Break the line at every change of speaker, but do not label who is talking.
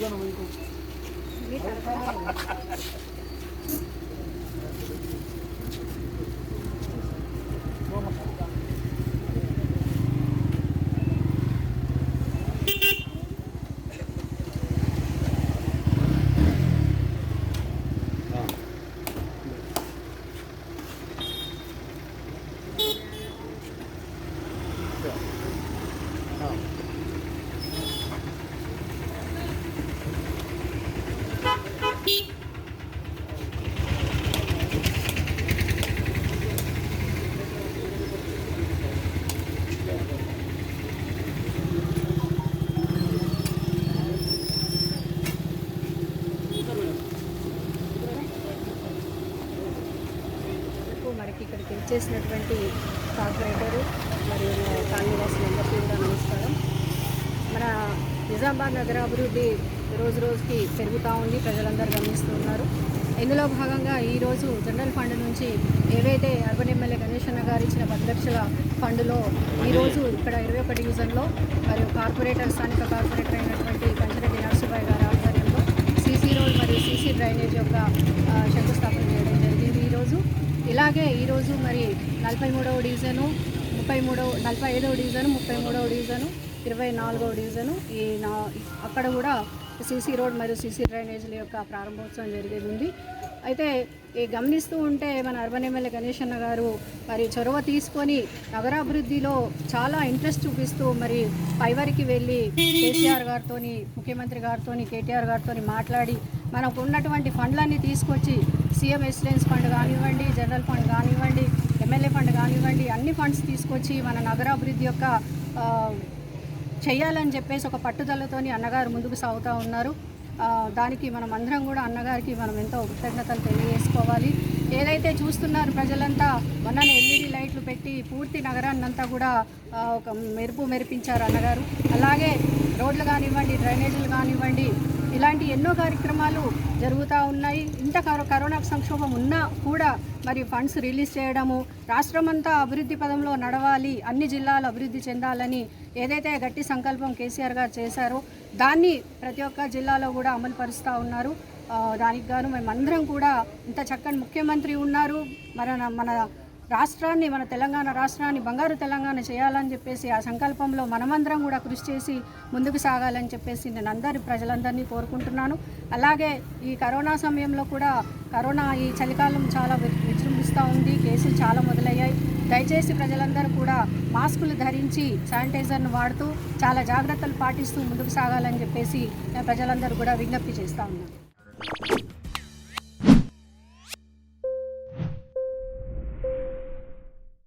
見たら帰れないわ。ఇక్కడికి వచ్చేసినటువంటి కార్పొరేటరు మరియు కాలనీవాసులందరికీ కూడా నమస్కారం. మన నిజామాబాద్ నగర అభివృద్ధి రోజు రోజుకి పెరుగుతూ ఉంది ప్రజలందరూ గమనిస్తూ ఉన్నారు. ఇందులో భాగంగా ఈరోజు జనరల్ ఫండ్ నుంచి ఏవైతే అర్బన్ ఎమ్మెల్యే గణేశన్న గారు ఇచ్చిన పది లక్షల ఫండ్లో ఈరోజు ఇక్కడ ఇరవై ఒకటి డివిజన్లో మరియు కార్పొరేటర్ స్థానిక కార్పొరేటర్ అయినటువంటి పంచరెడ్డి నరసింహాయ్ గారి ఆధ్వర్యంలో సీసీ రోడ్ మరియు సీసీ డ్రైనేజ్ యొక్క శంకుస్థాపన ఇలాగే ఈరోజు మరి నలభై మూడవ డివిజను ముప్పై మూడవ నలభై ఐదవ డివిజను ముప్పై మూడవ డివిజను ఇరవై నాలుగవ డివిజను ఈ నా అక్కడ కూడా సీసీ రోడ్ మరియు సీసీ డ్రైనేజీల యొక్క ప్రారంభోత్సవం జరిగేది ఉంది. అయితే ఈ గమనిస్తూ ఉంటే మన అర్బన్ ఎమ్మెల్యే గణేష్ అన్న గారు మరి చొరవ తీసుకొని నగరాభివృద్ధిలో చాలా ఇంట్రెస్ట్ చూపిస్తూ మరి పైవరికి వెళ్ళి కేసీఆర్ గారితో ముఖ్యమంత్రి గారితో కేటీఆర్ గారితో మాట్లాడి మనకు ఉన్నటువంటి ఫండ్లన్నీ తీసుకొచ్చి సీఎం ఎక్సలెన్స్ ఫండ్ కానివ్వండి జనరల్ ఫండ్ కానివ్వండి ఎమ్మెల్యే ఫండ్ కానివ్వండి అన్ని ఫండ్స్ తీసుకొచ్చి మన నగరాభివృద్ధి యొక్క చేయాలని చెప్పేసి ఒక పట్టుదలతోని అన్నగారు ముందుకు సాగుతూ ఉన్నారు. దానికి మనం అందరం కూడా అన్నగారికి మనం ఎంతో కృతజ్ఞతలు తెలియజేసుకోవాలి. ఏదైతే చూస్తున్నారు ప్రజలంతా మొన్ననే ఎల్ఈడి లైట్లు పెట్టి పూర్తి నగరాన్ని అంతా కూడా ఒక మెరుపు మెరిపించారు అన్నగారు. అలాగే రోడ్లు కానివ్వండి డ్రైనేజీలు కానివ్వండి ఇలాంటి ఎన్నో కార్యక్రమాలు జరుగుతూ ఉన్నాయి. ఇంత కరోనా సంక్షోభం ఉన్నా కూడా మరి ఫండ్స్ రిలీజ్ చేయడము రాష్ట్రమంతా అభివృద్ధి పదంలో నడవాలి అన్ని జిల్లాలు అభివృద్ధి చెందాలని ఏదైతే గట్టి సంకల్పం కేసీఆర్ గారు చేశారో దాన్ని ప్రతి ఒక్క జిల్లాలో కూడా అమలు పరుస్తూ ఉన్నారు. దానికి గాను మేమందరం కూడా ఇంత చక్కని ముఖ్యమంత్రి ఉన్నారు. మన మన రాష్ట్రాన్ని మన తెలంగాణ రాష్ట్రాన్ని బంగారు తెలంగాణ చేయాలని చెప్పేసి ఆ సంకల్పంలో మనమందరం కూడా కృషి చేసి ముందుకు సాగాలని చెప్పేసి నేను అందరి ప్రజలందరినీ కోరుకుంటున్నాను. అలాగే ఈ కరోనా సమయంలో కూడా కరోనా ఈ చలికాలం చాలా వి- విజృంభిస్తూ ఉంది కేసులు చాలా మొదలయ్యాయి. దయచేసి ప్రజలందరూ కూడా మాస్కులు ధరించి శానిటైజర్ను వాడుతూ చాలా జాగ్రత్తలు పాటిస్తూ ముందుకు సాగాలని చెప్పేసి నేను ప్రజలందరూ కూడా విజ్ఞప్తి చేస్తూ ఉన్నాను.